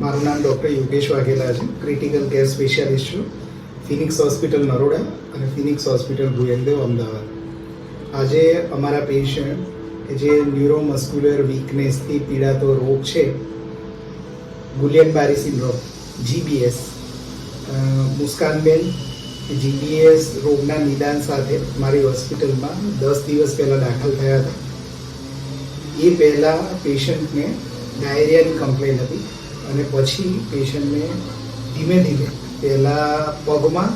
મારું નામ ડૉક્ટર યોગેશ વાઘેલા છે. ક્રિટિકલ કેર સ્પેશિયાલિસ્ટ છું. ફિનિક્સ હોસ્પિટલ નરોડા અને ફિનિક્સ હોસ્પિટલ ભુયનદેવ અમદાવાદ. આજે અમારા પેશન્ટ કે જે ન્યુરોમસ્ક્યુલર વીકનેસથી પીડાતો રોગ છે ગુલિયન બારી સિન્ડ્રોમ જીબીએસ મુસ્કાનબેન જીબીએસ રોગના નિદાન સાથે મારી હોસ્પિટલમાં દસ દિવસ પહેલાં દાખલ થયા હતા. એ પહેલાં પેશન્ટને ડાયરિયાની કમ્પ્લેન હતી. અને પછી પેશન્ટને ધીમે ધીમે પહેલાં પગમાં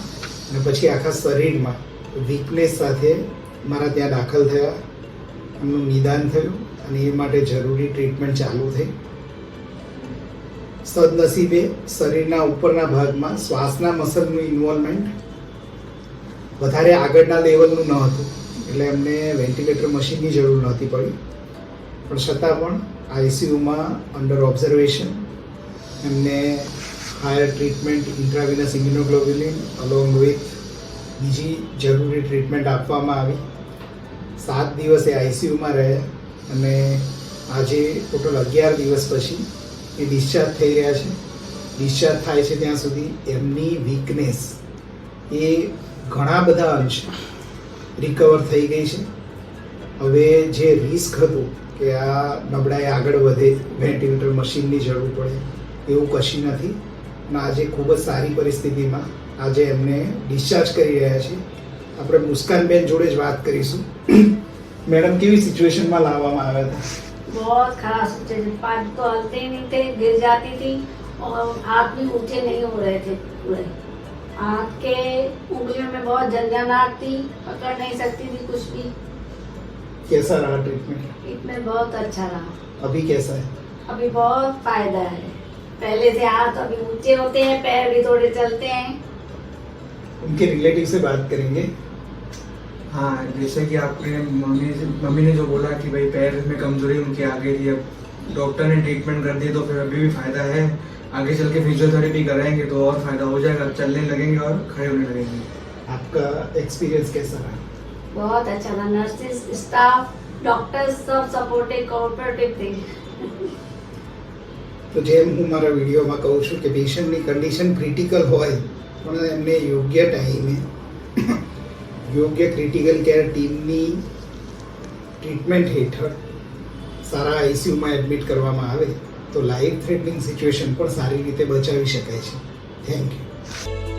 અને પછી આખા શરીરમાં વીકનેસ સાથે મારા ત્યાં દાખલ થયા. એમનું નિદાન થયું અને એ માટે જરૂરી ટ્રીટમેન્ટ ચાલુ થઈ. સદનસીબે શરીરના ઉપરના ભાગમાં શ્વાસના મસલનું ઇન્વોલ્વમેન્ટ વધારે આગળના લેવલનું ન હતું. એટલે એમને વેન્ટિલેટર મશીનની જરૂર નહોતી પડી. પણ છતાં પણ આઈસીયુમાં અંડર ઓબ્ઝર્વેશન એમને higher treatment intravenous immunoglobulin along with બીજી જરૂરી ટ્રીટમેન્ટ આપવામાં આવી. સાત દિવસ એ આઈસીયુમાં રહ્યા અને આજે ટોટલ અગિયાર દિવસ પછી એ ડિસ્ચાર્જ થઈ રહ્યા છે. ડિસ્ચાર્જ થાય છે ત્યાં સુધી એમની વીકનેસ એ ઘણા બધા અંશ રિકવર થઈ ગઈ છે. હવે જે રિસ્ક હતું કે આ નબળાઈ આગળ વધે વેન્ટિલેટર મશીનની જરૂર પડે એવું કશી નથી અને આજે ખૂબ જ સારી પરિસ્થિતિમાં આજે એમને ડિસ્ચાર્જ કરી રહ્યા છે આપણે મુસ્કાનબેન જોડે જ વાત કરીશું મેડમ કેવી સિચ્યુએશનમાં લાવવામાં આવ્યા હતા बहुत खराब सिचुएशन पैर तो हलते ही नहीं थे गिर जाती थी और हाथ भी ऊंचे नहीं हो रहे थे पूरे हाथ के उंगलियों में बहुत झंझनाहट थी पकड़ नहीं सकती थी कुछ भी कैसा रहा ट्रीटमेंट इसमें बहुत अच्छा रहा अभी कैसा है अभी बहुत फायदा है पहले से हाथ अभी ऊँचे होते हैं पैर भी थोड़े चलते हैं। उनके रिलेटिव से बात करेंगे। हाँ जैसे कि आपने मम्मी मम्मी ने जो बोला कि भाई पैर में कमज़ोरी उनकी आ गई थी अब डॉक्टर ने ट्रीटमेंट कर दी तो फिर अभी भी फ़ायदा है। आगे चल के फिजियोथेरेपी कराएँगे तो और फ़ायदा हो जाएगा चलने लगेंगे और खड़े होने लगेंगे। आपका एक्सपीरियंस कैसा रहा? बहुत अच्छा था नर्सिस स्टाफ डॉक्टर्स सब सपोर्टिव कोऑपरेटिव थे। તો જેમ હું મારા વિડીયોમાં કહું છું કે પેશન્ટની કન્ડિશન ક્રિટિકલ હોય, પણ એમને યોગ્ય ટાઈમે યોગ્ય ક્રિટિકલ કેર ટીમની ટ્રીટમેન્ટ હેઠળ સારા આઈસીયુમાં એડમિટ કરવામાં આવે, તો લાઈફ થ્રેટનિંગ સિચ્યુએશન પણ સારી રીતે બચાવી શકાય છે. Thank you